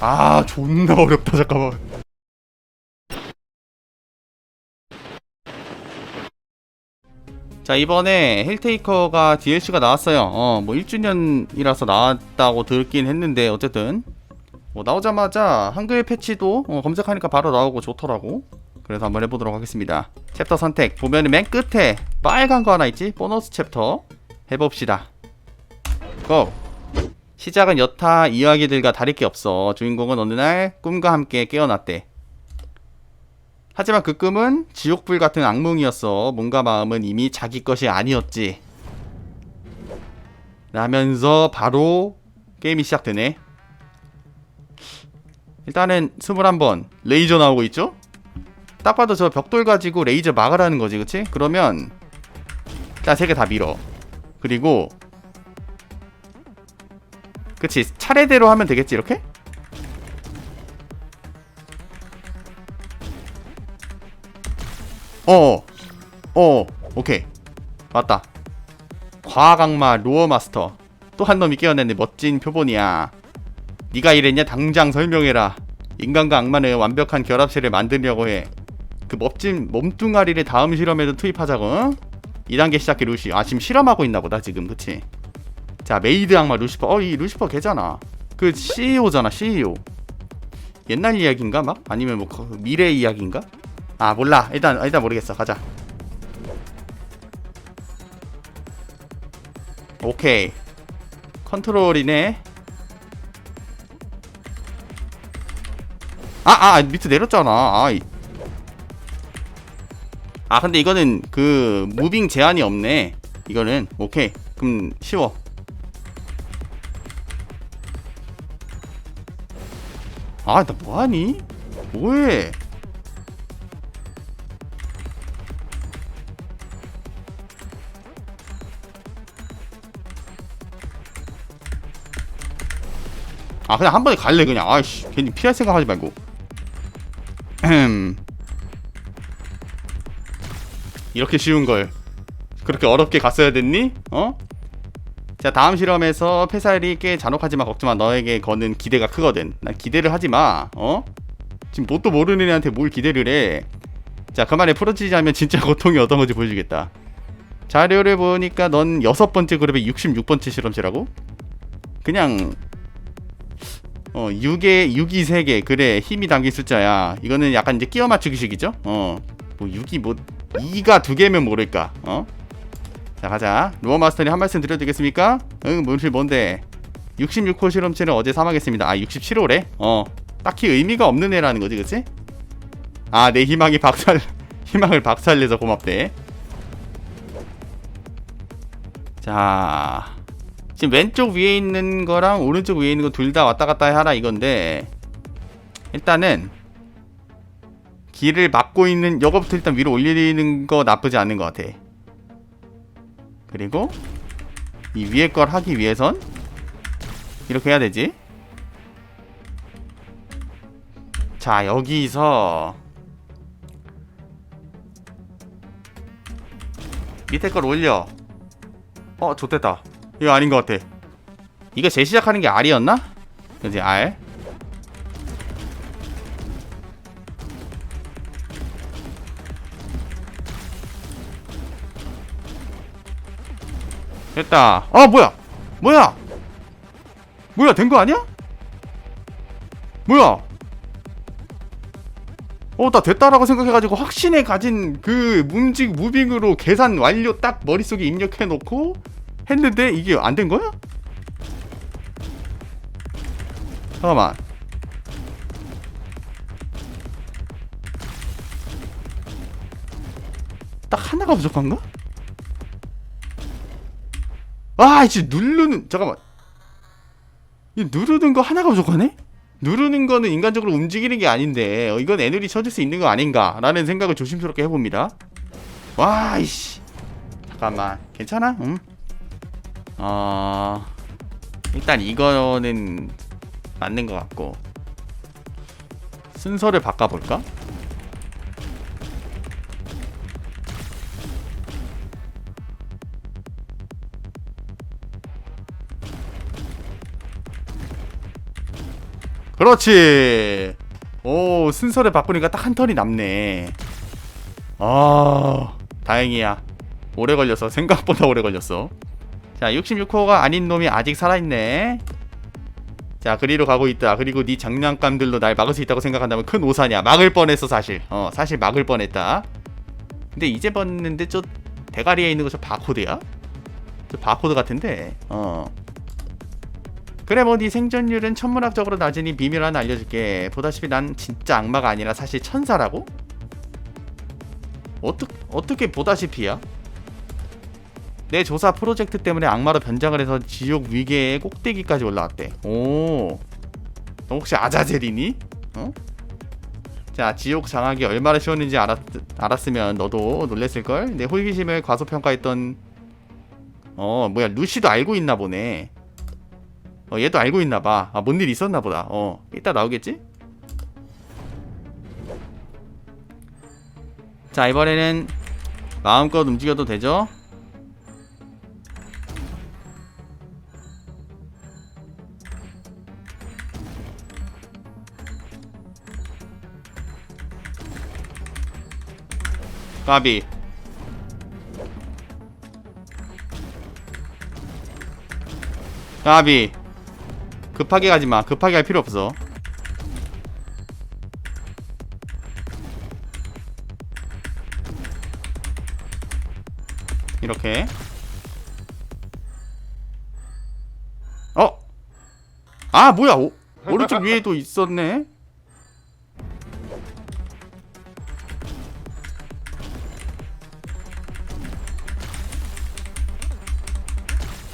아 존나 어렵다 잠깐만. 자 이번에 헬테이커가 DLC가 나왔어요. 어 뭐 1주년이라서 나왔다고 들긴 했는데 어쨌든. 뭐 나오자마자 한글 패치도 어, 검색하니까 바로 나오고 좋더라고. 그래서 한번 해보도록 하겠습니다. 챕터 선택. 보면은 맨 끝에 빨간 거 하나 있지? 보너스 챕터. 해봅시다. 고! 시작은 여타 이야기들과 다를 게 없어. 주인공은 어느 날 꿈과 함께 깨어났대. 하지만 그 꿈은 지옥불 같은 악몽이었어. 몸과 마음은 이미 자기 것이 아니었지. 라면서 바로 게임이 시작되네. 일단은 21번. 레이저 나오고 있죠? 딱 봐도 저 벽돌 가지고 레이저 막으라는 거지 그치? 그러면 일단 세개다 밀어. 그리고 그치 차례대로 하면 되겠지 이렇게? 어어 어, 오케이. 맞다. 과학 악마 로어 마스터. 또 한 놈이 깨어났네 멋진 표본이야. 네가 이랬냐? 당장 설명해라. 인간과 악마는 완벽한 결합체를 만들려고 해 그 멋진 몸뚱아리를 다음 실험에도 투입하자고 어? 2단계 시작해 루시. 아 지금 실험하고 있나 보다 지금. 그치 자 메이드 악마 루시퍼. 어 이 루시퍼 걔잖아. 그 CEO잖아 CEO 옛날 이야기인가 막? 아니면 뭐그 미래 이야기인가? 아 몰라. 일단 일단 모르겠어. 가자. 오케이. 컨트롤이네. 아아 아, 밑에 내렸잖아. 아이. 아 근데 이거는 그 무빙 제한이 없네. 이거는. 오케이. 그럼 쉬워 아 나 뭐하니 뭐해 아 그냥 한 번에 갈래 그냥 아이씨 괜히 피할 생각하지 말고 음. 이렇게 쉬운 걸 그렇게 어렵게 갔어야 됐니? 어? 자 다음 실험에서 페살이 꽤 잔혹하지만 걱정마 너에게 거는 기대가 크거든. 난 기대를 하지마. 어? 지금 뭣도 모르는 애한테 뭘 기대를 해자 그만에 풀어지지 않으면 진짜 고통이 어떤 건지 보여주겠다. 자료를 보니까 넌 여섯 번째 그룹의 66번째 실험체라고? 그냥 어 6에 6이 3개. 그래 힘이 담긴 숫자야. 이거는 약간 이제 끼워 맞추기식이죠? 어뭐 6이 뭐 2가 두 개면 모를까? 어? 자 가자 루어 마스터님 한 말씀 드려도 되겠습니까? 응 문실 뭔데 66호 실험체는 어제 사망했습니다 아 67호래? 어 딱히 의미가 없는 애라는 거지 그치? 아 내 희망이 박살 희망을 박살내서 고맙대 자 지금 왼쪽 위에 있는 거랑 오른쪽 위에 있는 거 둘 다 왔다 갔다 하라 이건데 일단은 길을 막고 있는 요거부터 일단 위로 올리는 거 나쁘지 않은 것 같아 그리고 이 위에 걸 하기 위해선 이렇게 해야 되지. 자 여기서 밑에 걸 올려. 어 좋됐다. 이거 아닌 것 같아. 이거 재시작하는 게 R이었나? 그지 R 됐다 아 뭐야 뭐야 뭐야 된 거 아니야? 뭐야 어 나 됐다라고 생각해가지고 확신에 가진 그 움직 무빙으로 계산 완료 딱 머릿속에 입력해 놓고 했는데 이게 안 된 거야? 잠깐만 딱 하나가 부족한가? 아 이제 누르는 잠깐만 이 누르는 거 하나가 부족하네? 누르는 거는 인간적으로 움직이는 게 아닌데 어, 이건 애들이 쳐줄 수 있는 거 아닌가 라는 생각을 조심스럽게 해봅니다 와 이씨 잠깐만 괜찮아? 응? 어... 일단 이거는 맞는 것 같고 순서를 바꿔볼까? 그렇지. 오 순서를 바꾸니까 딱 한 턴이 남네. 아 다행이야. 오래 걸렸어. 생각보다 오래 걸렸어. 자 66호가 아닌 놈이 아직 살아있네. 자 그리로 가고 있다. 그리고 네 장난감들로 날 막을 수 있다고 생각한다면 큰 오산이야. 막을 뻔했어 사실. 어 사실 막을 뻔했다. 근데 이제 봤는데 저 대가리에 있는 거 저 바코드야? 저 바코드 같은데. 어. 그래 뭐 네 생존율은 천문학적으로 낮으니 비밀 하나 알려줄게. 보다시피 난 진짜 악마가 아니라 사실 천사라고? 어떻게 어떻게 보다시피야? 내 조사 프로젝트 때문에 악마로 변장을 해서 지옥 위계의 꼭대기까지 올라왔대. 오. 너 혹시 아자젤이니? 어? 자, 지옥 장악이 얼마나 쉬웠는지 알았, 알았으면 너도 놀랬을걸? 내 호기심을 과소평가했던 어, 뭐야, 루시도 알고 있나 보네. 어, 얘도 알고 있나 봐. 아, 뭔일 있었나 보다. 어, 이따 나오겠지? 자, 이번에는 마음껏 움직여도 되죠? 까비 까비 급하게 가지마. 급하게 할 필요 없어. 이렇게. 어? 아 뭐야? 오, 오른쪽 위에도 있었네?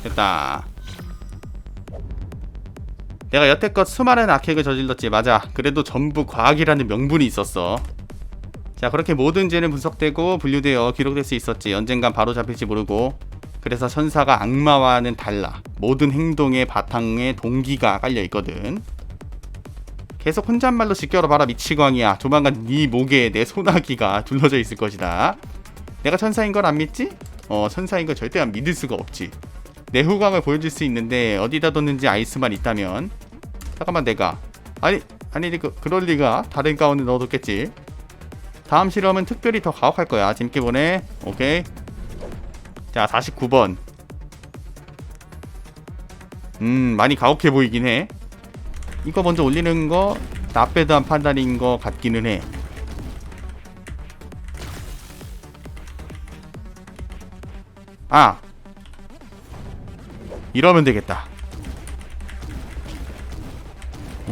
됐다. 내가 여태껏 수많은 악행을 저질렀지 맞아. 그래도 전부 과학이라는 명분이 있었어. 자 그렇게 모든 죄는 분석되고 분류되어 기록될 수 있었지. 언젠간 바로 잡힐지 모르고. 그래서 천사가 악마와는 달라. 모든 행동의 바탕에 동기가 깔려 있거든. 계속 혼잣말로 지켜봐라 미치광이야. 조만간 네 목에 내 소나기가 둘러져 있을 것이다. 내가 천사인 걸 안 믿지? 어 천사인 걸 절대 안 믿을 수가 없지. 내 후광을 보여줄 수 있는데 어디다 뒀는지 알 수만 있다면 잠깐만 내가. 아니 아니 그, 그럴 리가. 다른 가운데 넣어뒀겠지. 다음 실험은 특별히 더 가혹할 거야. 재밌게 보내 오케이. 자 49번. 음 많이 가혹해 보이긴 해. 이거 먼저 올리는 거 나빼드한 판단인 거 같기는 해. 아, 이러면 되겠다.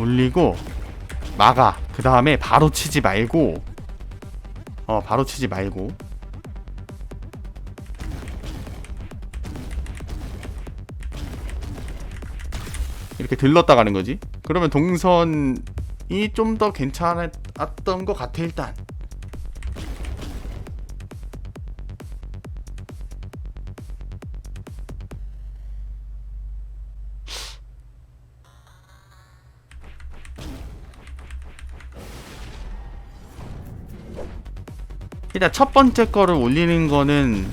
올리고 막아. 그 다음에 바로 치지 말고 어 바로 치지 말고 이렇게 들렀다 가는 거지. 그러면 동선이 좀 더 괜찮았던 것 같아 일단. 일단 첫 번째 거를 올리는 거는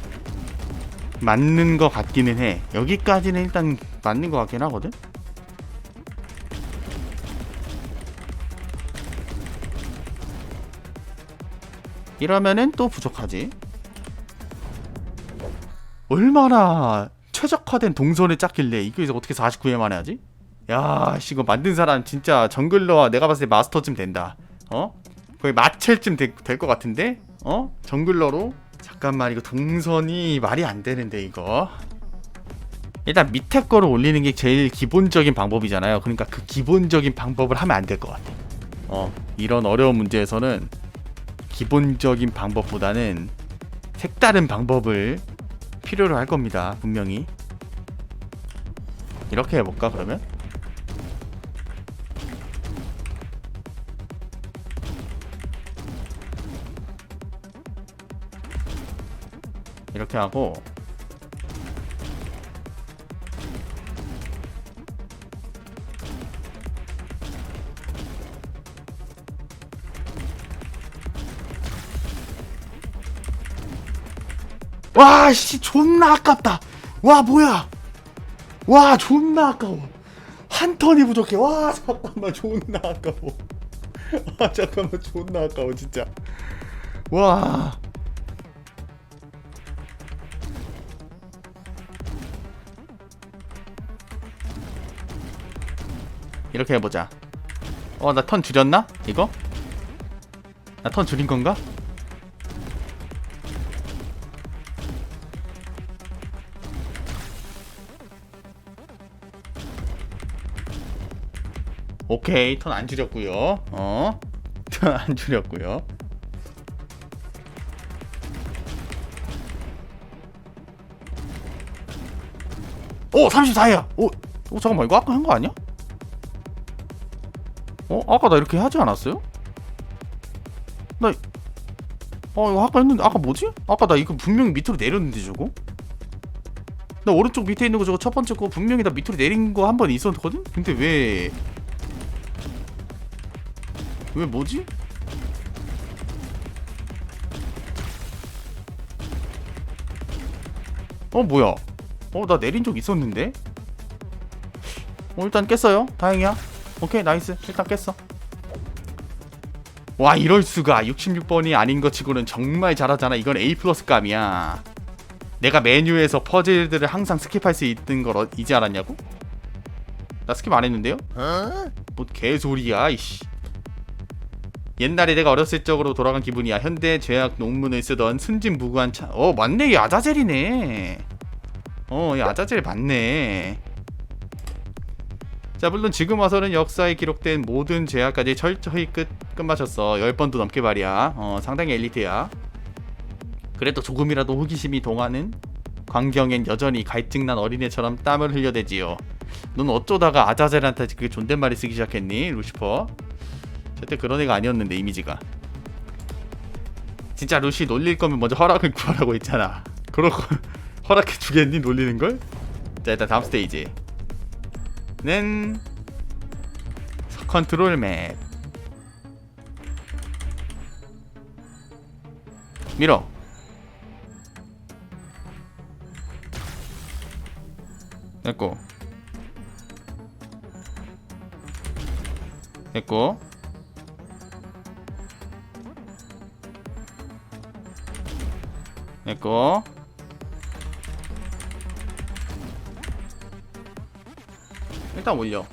맞는 거 같기는 해. 여기까지는 일단 맞는 거 같긴 하거든. 이러면은 또 부족하지. 얼마나 최적화된 동선을 짰길래 이거에서 어떻게 49회 만에 하지? 야, 씨, 이거 만든 사람 진짜 정글러와 내가 봤을 때 마스터쯤 된다. 어? 거의 마첼쯤 될 것 같은데? 어? 정글러로? 잠깐만 이거 동선이 말이 안 되는데 이거 일단 밑에 거를 올리는 게 제일 기본적인 방법이잖아요 그러니까 그 기본적인 방법을 하면 안 될 것 같아 어 이런 어려운 문제에서는 기본적인 방법보다는 색다른 방법을 필요로 할 겁니다 분명히 이렇게 해볼까 그러면? 이렇게 하고 와, 씨, 존나 아깝다. 와, 뭐야. 와, 존나 아까워. 한 턴이 부족해. 와 잠깐만 존나 아까워. 아 잠깐만 존나 아까워 진짜. 와. 이렇게 해보자. 어, 나 턴 줄였나? 이거? 나 턴 줄인 건가? 오케이, 턴 안 줄였고요. 어, 턴 안 줄였고요. 오, 34야. 오, 오 잠깐만 이거 아까 한 거 아니야? 어? 아까 나 이렇게 하지 않았어요? 나 어, 이거 아까 했는데 아까 뭐지? 아까 나 이거 분명히 밑으로 내렸는데 저거? 나 오른쪽 밑에 있는 거 저거 첫 번째 거 분명히 나 밑으로 내린 거 한 번 있었거든? 근데 왜... 왜 뭐지? 어 뭐야? 어 나 내린 적 있었는데? 어 일단 깼어요 다행이야 오케이 나이스. 일단 깼어. 와 이럴 수가. 66번이 아닌 것 치고는 정말 잘하잖아. 이건 A 플러스 감이야. 내가 메뉴에서 퍼즐들을 항상 스킵할 수 있는 걸 어- 이제 알았냐고? 나 스킵 안 했는데요? 뭐 개소리야 이씨. 옛날에 내가 어렸을 적으로 돌아간 기분이야. 현대 제약 논문을 쓰던 순진무구한 차... 어 맞네. 어이 아자젤 맞네 자 물론 지금 와서는 역사에 기록된 모든 제약까지 철저히 끝, 끝마쳤어. 10번도 넘게 말이야. 어 상당히 엘리트야. 그래도 조금이라도 호기심이 동하는 광경엔 여전히 갈증난 어린애처럼 땀을 흘려대지요. 넌 어쩌다가 아자젤한테 그게 존댓말을 쓰기 시작했니 루시퍼? 절대 그런 애가 아니었는데 이미지가. 진짜 루시 놀릴 거면 먼저 허락을 구하라고 했잖아. 그러고 허락해 주겠니 놀리는 걸? 자 일단 다음 스테이지 는 컨트롤 맵. 밀어. 됐고. 됐고. 됐고 일단 올려.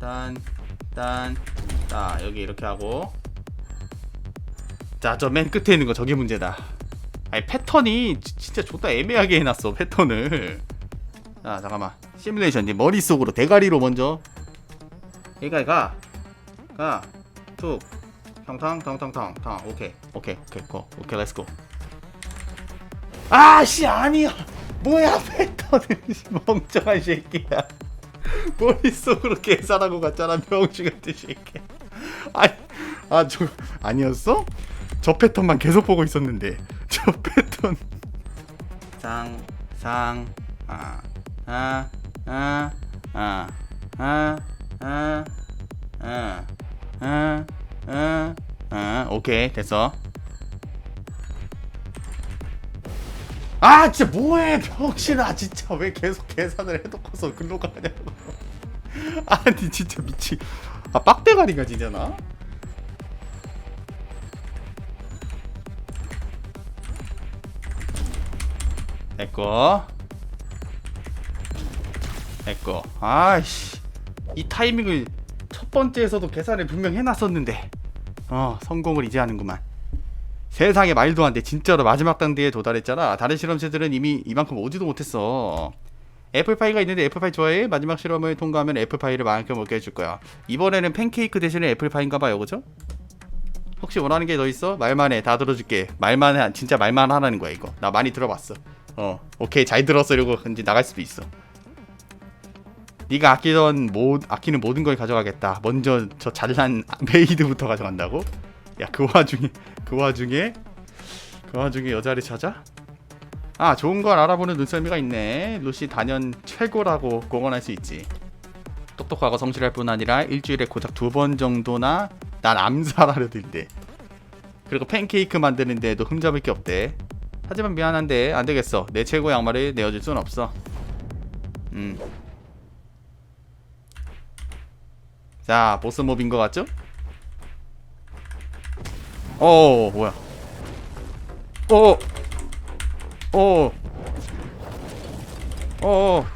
딴딴딴딴딴딴딴딴 여기 이렇게 하고. 자 저 맨 끝에 있는 거 저게 문제다. 아니 패턴이 지- 진짜 좋다 애매하게 해놨어 패턴을. 자 잠깐만. 시뮬레이션 이제 머릿속으로 대가리로 먼저. 여기까지 가가 툭. 탕탕 탕탕탕 탕 오케이. 오케이 오케이. 고. 오케이 렛츠고 아씨 아니야 뭐야 패턴을 멍청한 새끼야 머릿속으로 계산하고 갔잖아 명시 같은 새끼 아니 아저 아니었어? 저 패턴만 계속 보고 있었는데 저 패턴 상상아아아아아아아 오케이 됐어 아 진짜 뭐해 병신아. 진짜 왜 계속 계산을 해놓고서 글로 가냐고. 아니 진짜 미치 아 빡대가리가 진짜 나? 내꺼. 내꺼. 아이씨. 이 타이밍을 첫 번째에서도 계산을 분명 해놨었는데. 어 성공을 이제 하는구만 세상에 말도 안 돼. 진짜로 마지막 단계에 도달했잖아. 다른 실험체들은 이미 이만큼 오지도 못했어. 애플파이가 있는데 애플파이 좋아해? 마지막 실험을 통과하면 애플파이를 많게 먹게 해줄 거야. 이번에는 팬케이크 대신에 애플파이인가 봐요. 그죠? 혹시 원하는 게 더 있어? 말만 해. 다 들어줄게. 말만 해. 진짜 말만 하라는 거야, 이거. 나 많이 들어봤어. 어. 오케이. 잘 들었어. 이러고 이제 나갈 수도 있어. 네가 아끼던 모, 아끼는 모든 걸 가져가겠다. 먼저 저 잘난 메이드부터 가져간다고? 야 그 와중에 그 와중에 그 와중에 여자를 찾아? 아 좋은 걸 알아보는 눈썰미가 있네 루시 단연 최고라고 공언할 수 있지 똑똑하고 성실할 뿐 아니라 일주일에 고작 두 번 정도나 난 암살하려 들대 그리고 팬케이크 만드는데도 흠잡을 게 없대 하지만 미안한데 안 되겠어. 내 최고의 악마를 내어줄 순 없어. 음. 자, 보스 몹인 것 같죠? 어, 뭐야? 어, 어, 어,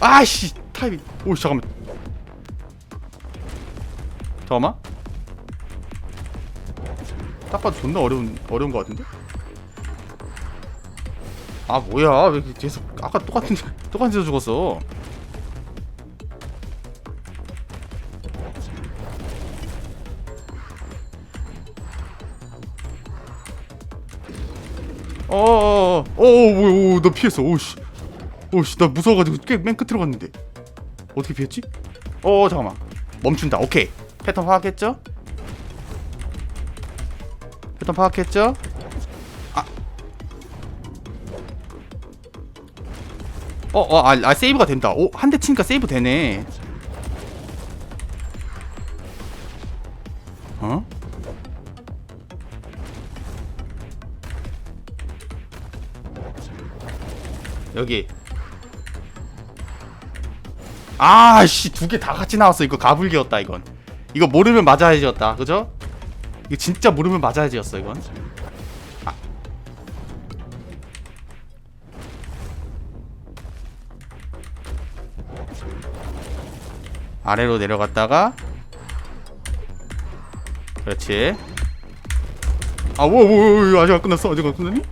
아씨, 타이밍. 오, 잠깐만. 잠깐만. 딱 봐도 존나 어려운 어려운 것 같은데? 아 뭐야 왜 계속 아까 똑같은 똑같은 데서 죽었어? 어어어 어 뭐야 어, 나 피했어 오씨 오씨 나 무서워가지고 꽤 맨 끝으로 갔는데 어떻게 피했지? 어 잠깐만 멈춘다 오케이 패턴 파악했죠? 패턴 파악했죠? 아. 어, 어, 아, 아 세이브가 된다. 오, 한 대 치니까 세이브 되네. 여기. 아씨, 두 개 다 같이 나왔어. 이거 가불기였다, 이건. 이거 모르면 맞아야지였다. 그죠? 이거 진짜 모르면 맞아야지였어 이건. 아. 아래로 내려갔다가 그렇지. 아, 뭐, 뭐, 뭐, 아직 안 끝났어? 아직 안 끝났니?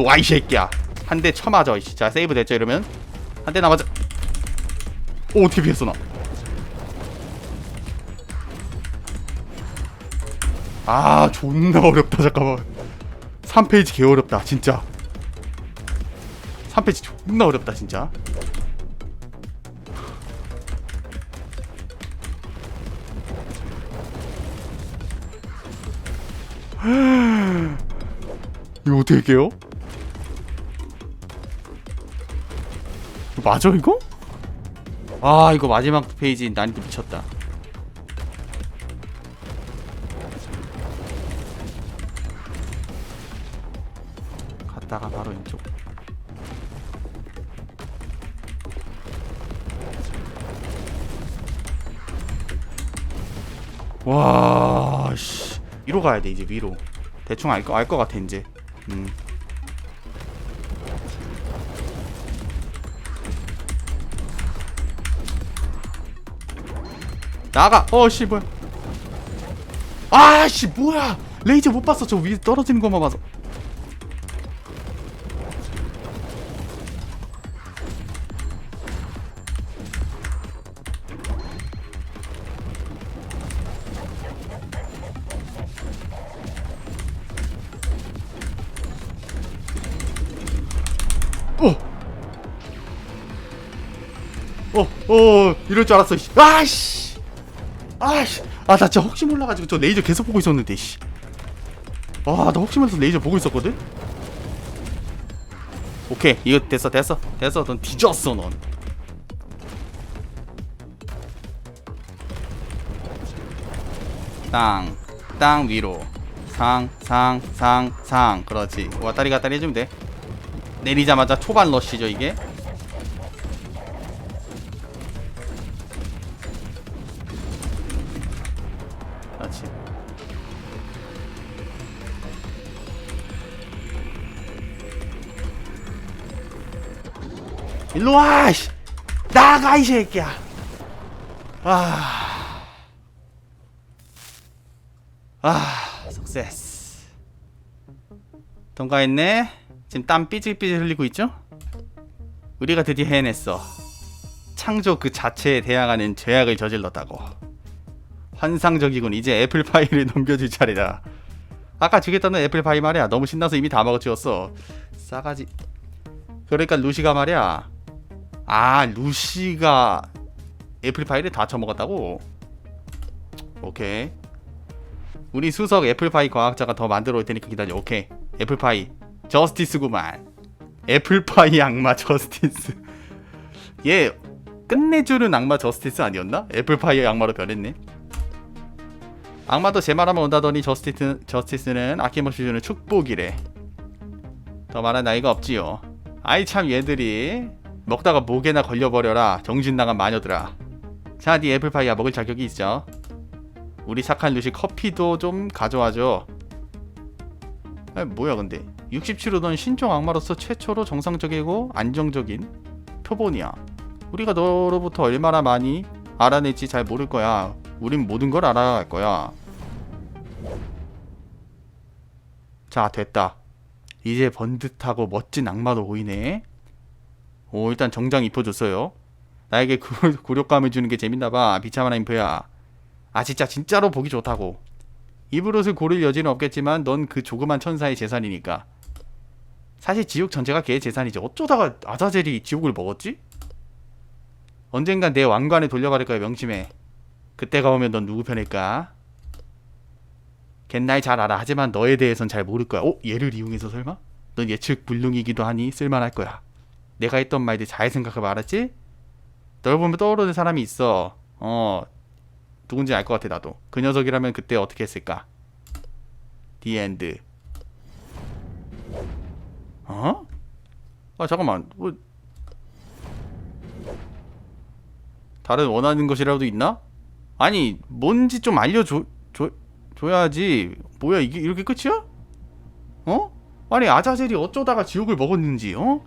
일로 와 이 새끼야. 한 대 쳐맞아. 이씨. 자 세이브 됐죠 이러면 한 대 남았죠. 오 어떻게 피했어 나? 아 존나 어렵다 잠깐만. 3페이지 개 어렵다 진짜. 3페이지 존나 어렵다 진짜. 이거 어떻게 깨요? 맞아 이거? 아 이거 마지막 페이지 난이도 미쳤다. 갔다가 바로 왼쪽. 와 씨. 위로 가야 돼 이제 위로. 대충 알 거알것 같아 이제. 음 나가 어씨 뭐야 아씨 뭐야 레이저 못 봤어 저 위에 떨어지는 것만 봐서 어. 어, 어, 이럴 줄 알았어. 씨. 아씨. 아씨. 아, 나 진짜 혹시 몰라가지고 저 레이저 계속 보고 있었는데, 씨. 아, 나 혹시 몰라서 레이저 보고 있었거든? 오케이, 이거 됐어, 됐어. 됐어, 넌 뒤졌어, 넌. 땅, 땅 위로. 상, 상, 상, 상. 그렇지. 왔다리 갔다리 해주면 돼. 내리자마자 초반 러쉬죠, 이게. 일로 와! 씨. 나가 이 새끼야. 아. 아, 석세스. 통과했네. 지금 땀 삐질삐질 흘리고 있죠? 우리가 드디어 해냈어. 창조 그 자체에 대항하는 죄악을 저질렀다고. 환상적이군. 이제 애플파이를 넘겨줄 차례다. 아까 주겠다는 애플파이 말이야. 너무 신나서 이미 다 먹어치웠어. 싸가지. 그러니까 루시가 말이야. 아, 루시가 애플파이를 다 처먹었다고? 오케이. 우리 수석 애플파이 과학자가 더 만들어 올 테니까 기다려. 오케이. 애플파이. 저스티스구만. 애플파이 악마 저스티스. 얘 끝내주는 악마 저스티스 아니었나? 애플파이의 악마로 변했네. 악마도 제 말하면 온다더니 저스티스, 저스티스는 아낌없이 주는 축복이래. 더 말할 나이가 없지요. 아이 참 얘들이 먹다가 목에나 걸려버려라 정신 나간 마녀들아. 자, 네 애플파이야 먹을 자격이 있어. 우리 착한 루시 커피도 좀 가져와줘. 아 뭐야 근데 67호던 신종 악마로서 최초로 정상적이고 안정적인 표본이야. 우리가 너로부터 얼마나 많이 알아낼지 잘 모를 거야. 우린 모든 걸 알아갈 거야. 자, 됐다. 이제 번듯하고 멋진 악마도 보이네. 오, 일단 정장 입혀줬어요. 나에게 구, 굴욕감을 주는 게 재밌나봐. 비참한 인프야. 아, 진짜, 진짜로 보기 좋다고. 입을 옷을 고를 여지는 없겠지만 넌 그 조그만 천사의 재산이니까. 사실 지옥 전체가 걔의 재산이지. 어쩌다가 아자젤이 지옥을 먹었지? 언젠간 내 왕관에 돌려받을 거야 명심해. 그때가 오면 넌 누구 편일까? 걘날잘 알아. 하지만 너에 대해선 잘 모를 거야. 어? 얘를 이용해서 설마? 넌 예측 불능이기도 하니 쓸만할 거야. 내가 했던 말들 잘 생각해 알았지? 널 보면 떠오르는 사람이 있어. 어. 누군지 알 것 같아 나도. 그 녀석이라면 그때 어떻게 했을까? The end. 어? 아 잠깐만. 뭐 다른 원하는 것이라도 있나? 아니 뭔지 좀 알려줘 줘, 줘야지 뭐야 이게 이렇게 끝이야? 어? 아니 아자젤이 어쩌다가 지옥을 먹었는지 어?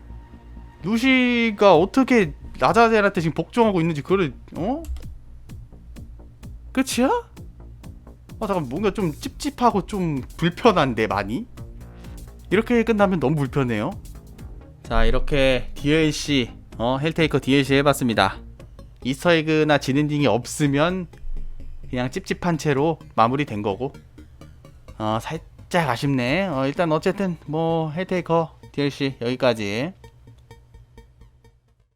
루시가 어떻게 아자젤한테 지금 복종하고 있는지 그걸 어? 끝이야? 아 잠깐 뭔가 좀 찝찝하고 좀 불편한데 많이? 이렇게 끝나면 너무 불편해요 자 이렇게 DLC 어 헬테이커 DLC 해봤습니다 이스터에그나 지는딩이 없으면 그냥 찝찝한 채로 마무리된 거고 어 살짝 아쉽네 어 일단 어쨌든 뭐 헬테이커 DLC 여기까지